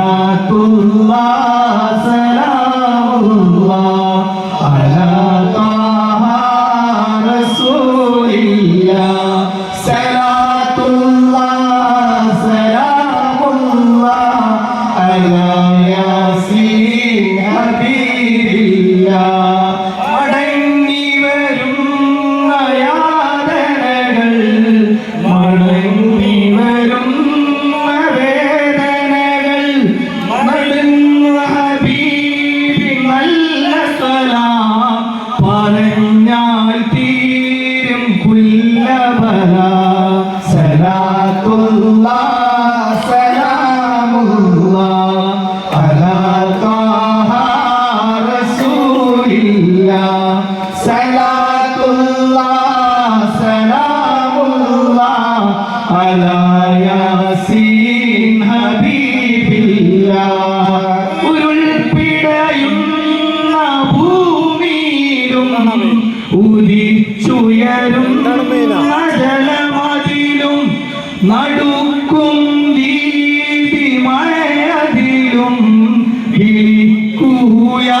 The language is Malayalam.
സലാത്തുള്ള സലാം കലാം. പറഞ്ഞാൽ തീരും കുല്ലബല. സലാത്തുള്ള സലാമുള്ള. അലാ താഹ റസൂലില്ല. സലാത്തുള്ള അലാ ഉദിച്ചുയരും നടുക്കും ദീപിമഴയതിലും ഇരിക്കൂയാ